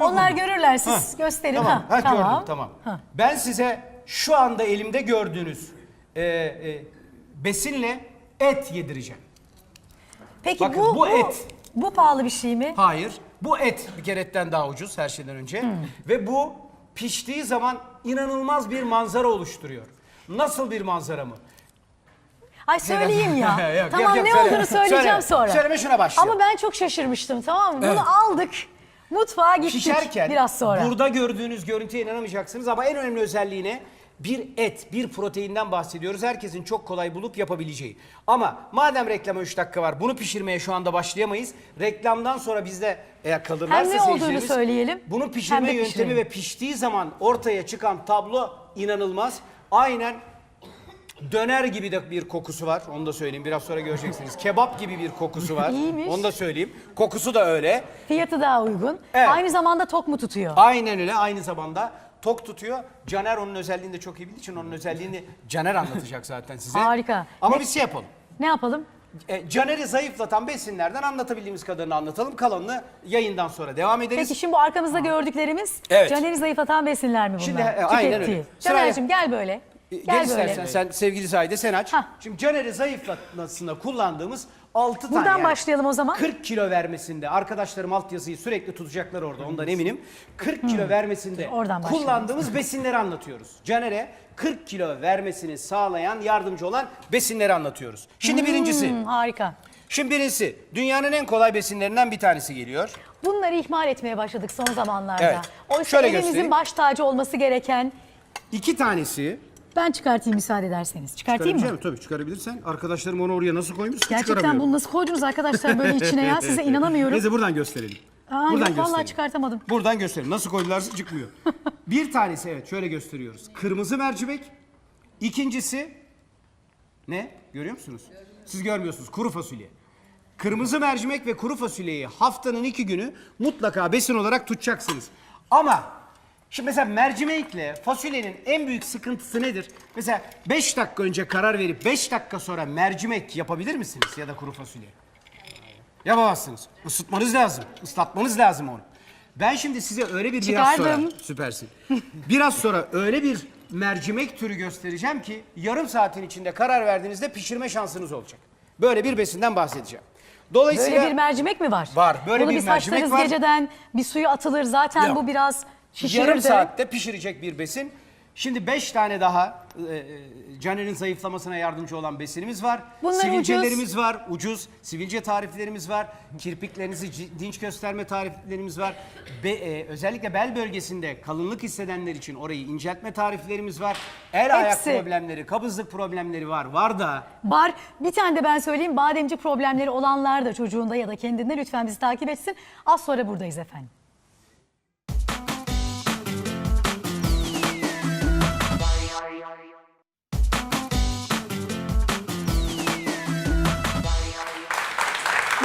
Onlar görürler siz gösterin. Tamam, Ha, gördüm tamam. Ha. Ben size şu anda elimde gördüğünüz e, e, besinle et yedireceğim. Peki Bakın, bu, bu et. Bu pahalı bir şey mi? Hayır, bu et bir kere etten daha ucuz her şeyden önce. Hmm. Ve bu piştiği zaman inanılmaz bir manzara oluşturuyor. Nasıl bir manzara mı? Ay söyleyeyim ya. Yok, tamam yok, yok, ne söyle. olduğunu söyleyeceğim Söyle. sonra. Söyleme, şuna başlayalım. Ama ben çok şaşırmıştım tamam mı? Bunu Evet. aldık. Mutfağa gittik Pişerken biraz sonra. burada gördüğünüz görüntüye inanamayacaksınız ama en önemli özelliğine bir et, bir proteinden bahsediyoruz. Herkesin çok kolay bulup yapabileceği. Ama madem reklama 3 dakika var bunu pişirmeye şu anda başlayamayız. Reklamdan sonra bizde eğer kalırlarsa Hem ne olduğunu seyircilerimiz, söyleyelim, Bunun hem pişirme de yöntemi pişirelim. ve piştiği zaman ortaya çıkan tablo inanılmaz. Aynen Döner gibi de bir kokusu var. Onu da söyleyeyim. Biraz sonra göreceksiniz. Kebap gibi bir kokusu var. İyiymiş. Onu da söyleyeyim. Kokusu da öyle. Fiyatı daha uygun. Evet. Aynı zamanda tok mu tutuyor? Aynen öyle. Aynı zamanda tok tutuyor. Caner onun özelliğini de çok iyi bildiği için onun özelliğini Caner anlatacak zaten size. Harika. Ama Ne- biz şey yapalım. Ne yapalım? E, Caner'i zayıflatan besinlerden anlatabildiğimiz kadarını anlatalım. Kalanını yayından sonra devam ederiz. Peki şimdi bu arkamızda gördüklerimiz Evet. Caner'i zayıflatan besinler mi bunlar? Şimdi, e, aynen öyle. Caner'cim gel böyle. Gel, böyle. istersen sen sevgili Zahide sen aç. Hah. Şimdi Caner'i zayıflatmasında kullandığımız 6 tane Buradan yani başlayalım o zaman. 40 kilo vermesinde arkadaşlarım altyazıyı sürekli tutacaklar orada ondan eminim. 40 kilo vermesinde Hmm. Oradan başlayalım. kullandığımız besinleri anlatıyoruz. Caner'e 40 kilo vermesini sağlayan yardımcı olan besinleri anlatıyoruz. Şimdi birincisi. Hmm, harika. Şimdi birincisi dünyanın en kolay besinlerinden bir tanesi geliyor. Bunları ihmal etmeye başladık son zamanlarda. Evet. Oysa Şöyle elimizin göstereyim. baş tacı olması gereken... İki tanesi Ben çıkartayım müsaade ederseniz. Çıkartayım mı? Çıkarabileceğim, Tabii çıkarabilirsen. Arkadaşlarım onu oraya nasıl koymuş? Gerçekten bunu nasıl koydunuz arkadaşlar böyle içine ya? Size inanamıyorum. Neyse buradan gösterelim. Aa, buradan yok, gösterelim. vallahi çıkartamadım. Buradan gösterelim. Nasıl koydularsa çıkmıyor. bir tanesi evet şöyle gösteriyoruz. Kırmızı mercimek. İkincisi ne? Görüyor musunuz? Siz görmüyorsunuz. Kuru fasulye. Kırmızı mercimek ve kuru fasulyeyi haftanın iki günü mutlaka besin olarak tutacaksınız. Ama şimdi mesela mercimekle fasulyenin en büyük sıkıntısı nedir? Mesela 5 dakika önce karar verip 5 dakika sonra mercimek yapabilir misiniz ya da kuru fasulye? Yapamazsınız. Isıtmanız lazım. Islatmanız lazım onu. Ben şimdi size öyle bir biraz sonra... Çıkardım. Süpersin. Biraz sonra öyle bir mercimek türü göstereceğim ki yarım saatin içinde karar verdiğinizde pişirme şansınız olacak. Böyle bir besinden bahsedeceğim. Dolayısıyla Böyle bir mercimek mi var? Var, böyle Bunu bir biz mercimek haşlarız var. geceden bir suyu atılır zaten Yok. bu biraz yarım saatte pişirecek bir besin. Şimdi 5 tane daha e, e, Caner'in zayıflamasına yardımcı olan besinimiz var. Bunlar Sivilcelerimiz var, ucuz. Sivilce tariflerimiz var. Kirpiklerinizi dinç gösterme tariflerimiz var. Be, e, özellikle bel bölgesinde kalınlık hissedenler için orayı inceltme tariflerimiz var. El ayak Hepsi. problemleri, kabızlık problemleri var. Var da Var. Bir tane de ben söyleyeyim. Bademci problemleri olanlar da çocuğunda ya da kendinde lütfen bizi takip etsin. Az sonra buradayız efendim.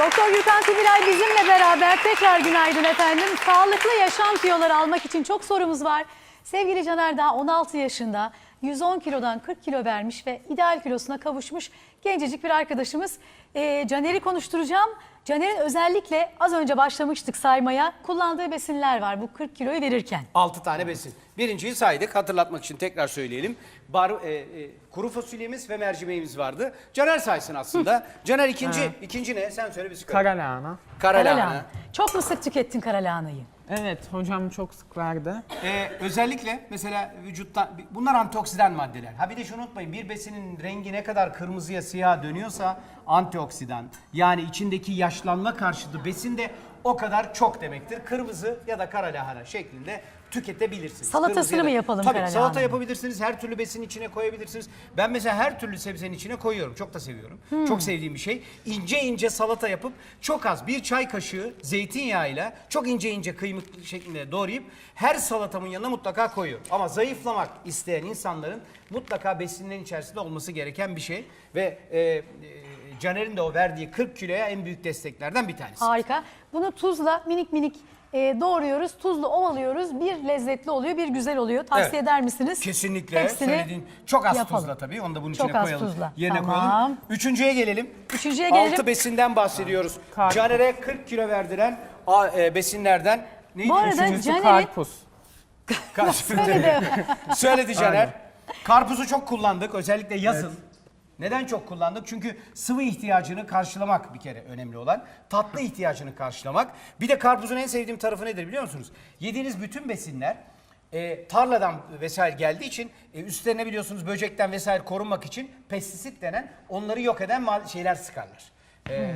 Doktor Gürkan Kubilay bizimle beraber tekrar günaydın efendim. Sağlıklı yaşam tüyoları almak için çok sorumuz var. Sevgili Caner daha 16 yaşında 110 kilodan 40 kilo vermiş ve ideal kilosuna kavuşmuş gencecik bir arkadaşımız. Ee, Caner'i konuşturacağım. Caner'in özellikle az önce başlamıştık saymaya kullandığı besinler var bu 40 kiloyu verirken. 6 tane besin. Birinciyi saydık. Hatırlatmak için tekrar söyleyelim. Bar, e, e, kuru fasulyemiz ve mercimeğimiz vardı. Caner saysın aslında. Caner ikinci. ikinci ne? Sen söyle biz Kara lahana. Kara Kara lahana. lahana. Çok mu sık tükettin kara lahanayı? Evet hocam çok sık verdi. Ee, özellikle mesela vücutta bunlar antioksidan maddeler. Ha bir de şunu unutmayın bir besinin rengi ne kadar kırmızıya siyaha dönüyorsa antioksidan yani içindeki yaşlanma karşıtı besin de o kadar çok demektir. Kırmızı ya da kara lahana şeklinde tüketebilirsiniz. Salatasını Kırmızı ya da- mı yapalım Tabii salata lahananın? yapabilirsiniz. Her türlü besin içine koyabilirsiniz. Ben mesela her türlü sebzenin içine koyuyorum. Çok da seviyorum. Hmm. Çok sevdiğim bir şey. İnce ince salata yapıp çok az bir çay kaşığı zeytinyağıyla çok ince ince kıymık şeklinde doğrayıp her salatamın yanına mutlaka koyuyorum. Ama zayıflamak isteyen insanların mutlaka besinlerin içerisinde olması gereken bir şey ve e, e, Caner'in de o verdiği 40 kiloya en büyük desteklerden bir tanesi. Harika. Bunu tuzla minik minik e, doğruyoruz. Tuzla ovalıyoruz. Bir lezzetli oluyor, bir güzel oluyor. Tavsiye Evet. eder misiniz? Kesinlikle Hepsini söylediğin çok az yapalım. tuzla tabii. Onu da bunun Çok içine az koyalım. tuzla. Yerine Tamam. koyalım. Üçüncüye gelelim. Üçüncüye gelelim. Altı besinden bahsediyoruz. Kar- Caner'e 40 kilo verdiren a- e, besinlerden Neydi? Bu arada Üçüncüsü Caner'in Karpuz. söyledi. Söyledi Caner. Karpuzu çok kullandık özellikle yazın. Neden çok kullandık? Çünkü sıvı ihtiyacını karşılamak bir kere önemli olan. Tatlı ihtiyacını karşılamak. Bir de karpuzun en sevdiğim tarafı nedir biliyor musunuz? Yediğiniz bütün besinler e, tarladan vesaire geldiği için e, üstlerine biliyorsunuz böcekten vesaire korunmak için pestisit denen onları yok eden şeyler sıkarlar. E,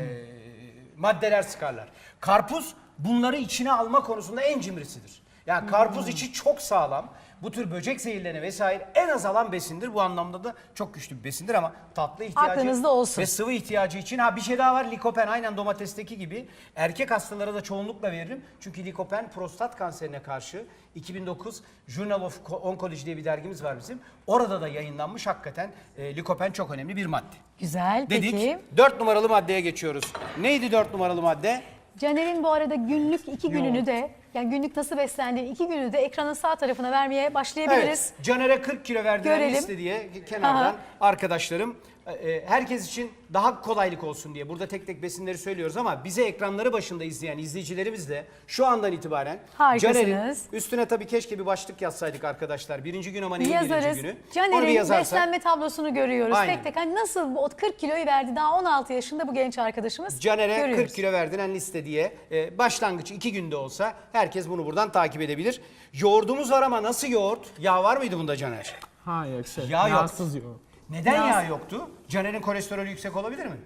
maddeler sıkarlar. Karpuz bunları içine alma konusunda en cimrisidir. Yani karpuz içi çok sağlam. Bu tür böcek zehirlerini vesaire en az alan besindir. Bu anlamda da çok güçlü bir besindir ama tatlı ihtiyacı Aklınızda olsun. ve sıvı ihtiyacı için ha bir şey daha var likopen aynen domatesteki gibi erkek hastalara da çoğunlukla veririm. Çünkü likopen prostat kanserine karşı 2009 Journal of Oncology diye bir dergimiz var bizim. Orada da yayınlanmış hakikaten e, likopen çok önemli bir madde. Güzel Dedik. peki. 4 numaralı maddeye geçiyoruz. Neydi 4 numaralı madde? Caner'in bu arada günlük iki gününü de yani günlük nasıl beslendiğini iki günü de ekranın sağ tarafına vermeye başlayabiliriz. Evet. Caner'e 40 kilo verdiler Görelim. liste diye kenardan Aha. arkadaşlarım e, herkes için daha kolaylık olsun diye burada tek tek besinleri söylüyoruz ama bize ekranları başında izleyen izleyicilerimiz de şu andan itibaren Harikasınız. Caner'in üstüne tabii keşke bir başlık yazsaydık arkadaşlar. Birinci gün ama neyin birinci Yazarız. günü? Onu bir Caner'in yazarsak. beslenme tablosunu görüyoruz. Aynen. Tek tek hani nasıl bu 40 kiloyu verdi daha 16 yaşında bu genç arkadaşımız. Caner'e görüyoruz. 40 kilo verdiren liste diye e, başlangıç iki günde olsa herkes bunu buradan takip edebilir. Yoğurdumuz var ama nasıl yoğurt? Yağ var mıydı bunda Caner? Hayır şey. Yağ yok. yağsız yoğurt. Neden Yağ- yağ yoktu? Caner'in kolesterolü yüksek olabilir mi?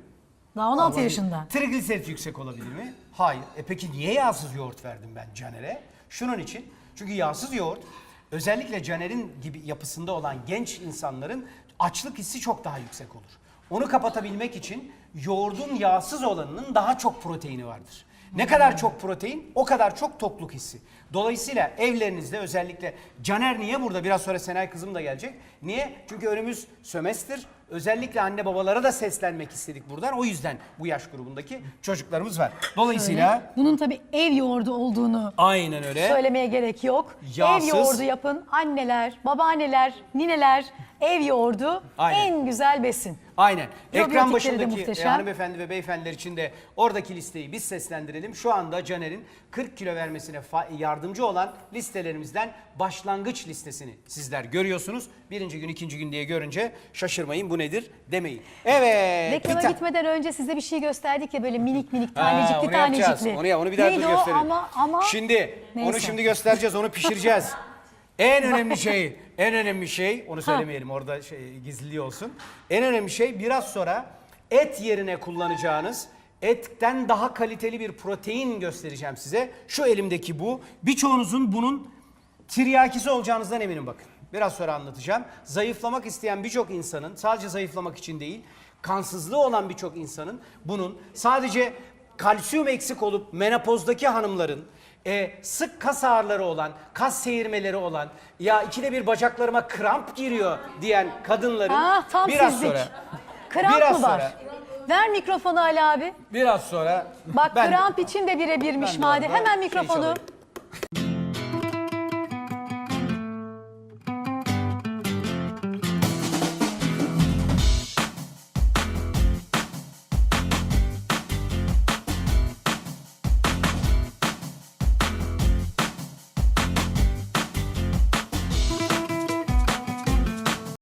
Daha 16 yaşında. Trigliserit yüksek olabilir mi? Hayır. E peki niye yağsız yoğurt verdim ben Caner'e? Şunun için. Çünkü yağsız yoğurt özellikle Caner'in gibi yapısında olan genç insanların açlık hissi çok daha yüksek olur. Onu kapatabilmek için yoğurdun yağsız olanının daha çok proteini vardır. Ne kadar çok protein o kadar çok tokluk hissi. Dolayısıyla evlerinizde özellikle Caner niye burada? Biraz sonra Senay kızım da gelecek. Niye? Çünkü önümüz sömestr. Özellikle anne babalara da seslenmek istedik buradan. O yüzden bu yaş grubundaki çocuklarımız var. Dolayısıyla Bunun tabii ev yoğurdu olduğunu aynen öyle. söylemeye gerek yok. Yağsız. Ev yoğurdu yapın. Anneler, babaanneler, nineler ev yoğurdu Aynen. en güzel besin. Aynen. Ekran başındaki e, hanımefendi ve beyefendiler için de oradaki listeyi biz seslendirelim. Şu anda Caner'in 40 kilo vermesine yardımcı olan listelerimizden başlangıç listesini sizler görüyorsunuz. Birinci gün, ikinci gün diye görünce şaşırmayın bu nedir demeyin. Evet. Reklama gitmeden önce size bir şey gösterdik ya böyle minik minik Ha, tanecikli onu yapacağız. tanecikli. Onu, ya, onu bir daha Neydi dur o? gösterelim. Ama, ama Şimdi onu Neyse. şimdi göstereceğiz, onu pişireceğiz. en önemli şey, en önemli şey, onu söylemeyelim orada şey, gizliliği olsun. En önemli şey biraz sonra et yerine kullanacağınız etten daha kaliteli bir protein göstereceğim size. Şu elimdeki bu. Birçoğunuzun bunun tiryakisi olacağınızdan eminim bakın. Biraz sonra anlatacağım. Zayıflamak isteyen birçok insanın sadece zayıflamak için değil, kansızlığı olan birçok insanın bunun sadece kalsiyum eksik olup menopozdaki hanımların e, sık kas ağrıları olan, kas seyirmeleri olan, ya ikide bir bacaklarıma kramp giriyor diyen kadınların Ah, tam biraz sizlik. sonra Kramp biraz mı var? sonra Ver mikrofonu Ali abi. biraz sonra Bak ben- kramp için de birebirmiş ben de madem. Hemen şey mikrofonu. çalayım.